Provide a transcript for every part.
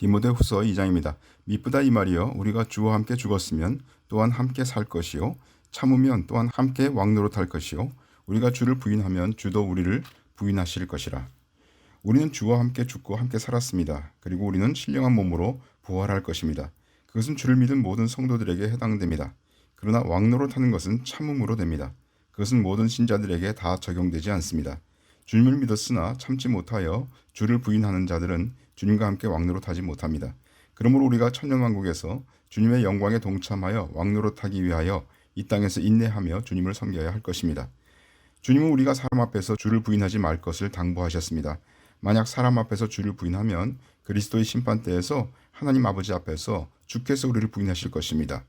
디모데후서 2장입니다. 미쁘다 이 말이여 우리가 주와 함께 죽었으면 또한 함께 살 것이요 참으면 또한 함께 왕노릇할 것이요 우리가 주를 부인하면 주도 우리를 부인하실 것이라. 우리는 주와 함께 죽고 함께 살았습니다. 그리고 우리는 신령한 몸으로 부활할 것입니다. 그것은 주를 믿은 모든 성도들에게 해당됩니다. 그러나 왕노릇 하는 것은 참음으로 됩니다. 그것은 모든 신자들에게 다 적용되지 않습니다. 주님을 믿었으나 참지 못하여 주를 부인하는 자들은 주님과 함께 왕노릇하지 못합니다. 그러므로 우리가 천년왕국에서 주님의 영광에 동참하여 왕노릇하기 위하여 이 땅에서 인내하며 주님을 섬겨야 할 것입니다. 주님은 우리가 사람 앞에서 주를 부인하지 말 것을 당부하셨습니다. 만약 사람 앞에서 주를 부인하면 그리스도의 심판대에서 하나님 아버지 앞에서 주께서 우리를 부인하실 것입니다.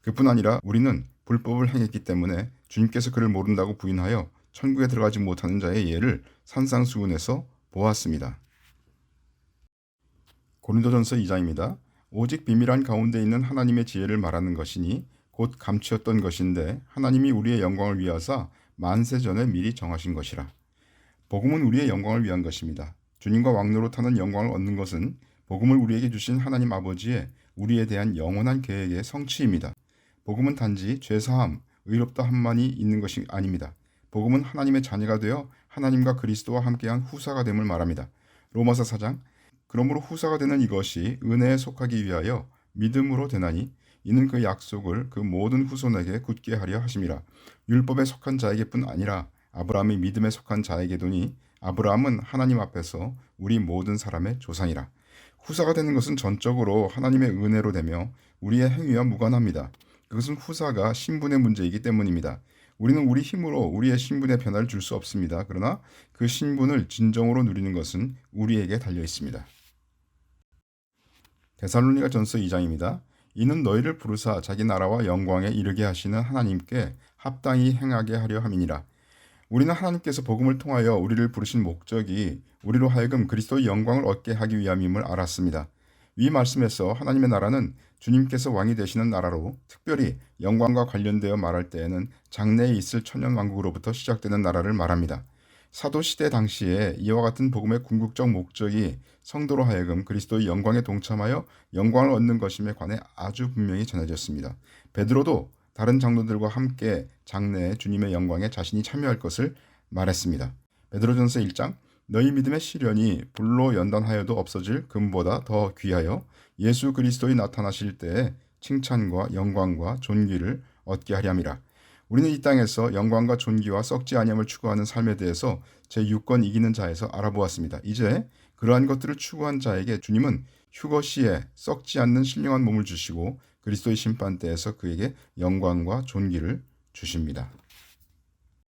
그뿐 아니라 우리는 불법을 행했기 때문에 주님께서 그를 모른다고 부인하여 천국에 들어가지 못하는 자의 예를 산상수훈에서 보았습니다. 고린도전서 2장입니다. 오직 비밀한 가운데 있는 하나님의 지혜를 말하는 것이니 곧 감추었던 것인데 하나님이 우리의 영광을 위하사 만세 전에 미리 정하신 것이라. 복음은 우리의 영광을 위한 것입니다. 주님과 왕노릇하는 영광을 얻는 것은 복음을 우리에게 주신 하나님 아버지의 우리에 대한 영원한 계획의 성취입니다. 복음은 단지 죄사함, 의롭다 함만이 있는 것이 아닙니다. 복음은 하나님의 자녀가 되어 하나님과 그리스도와 함께한 후사가 됨을 말합니다. 로마서 4장 그러므로 후사가 되는 이것이 은혜에 속하기 위하여 믿음으로 되나니 이는 그 약속을 그 모든 후손에게 굳게 하려 하심이라 율법에 속한 자에게뿐 아니라 아브라함이 믿음에 속한 자에게도니 아브라함은 하나님 앞에서 우리 모든 사람의 조상이라 후사가 되는 것은 전적으로 하나님의 은혜로 되며 우리의 행위와 무관합니다. 그것은 후사가 신분의 문제이기 때문입니다. 우리는 우리 힘으로 우리의 신분에 변화를 줄 수 없습니다. 그러나 그 신분을 진정으로 누리는 것은 우리에게 달려 있습니다. 데살로니가 전서 2장입니다. 이는 너희를 부르사 자기 나라와 영광에 이르게 하시는 하나님께 합당히 행하게 하려 함이니라. 우리는 하나님께서 복음을 통하여 우리를 부르신 목적이 우리로 하여금 그리스도의 영광을 얻게 하기 위함임을 알았습니다. 위 말씀에서 하나님의 나라는 주님께서 왕이 되시는 나라로 특별히 영광과 관련되어 말할 때에는 장래에 있을 천년 왕국으로부터 시작되는 나라를 말합니다. 사도 시대 당시에 이와 같은 복음의 궁극적 목적이 성도로 하여금 그리스도의 영광에 동참하여 영광을 얻는 것임에 관해 아주 분명히 전해졌습니다. 베드로도 다른 장로들과 함께 장래에 주님의 영광에 자신이 참여할 것을 말했습니다. 베드로전서 1장 너희 믿음의 시련이 불로 연단하여도 없어질 금보다 더 귀하여 예수 그리스도의 나타나실 때에 칭찬과 영광과 존귀를 얻게 하렴이라. 우리는 이 땅에서 영광과 존귀와 썩지 아니함을 추구하는 삶에 대해서 제6권 이기는 자에서 알아보았습니다. 이제 그러한 것들을 추구한 자에게 주님은 휴거 시에 썩지 않는 신령한 몸을 주시고 그리스도의 심판 때에서 그에게 영광과 존귀를 주십니다.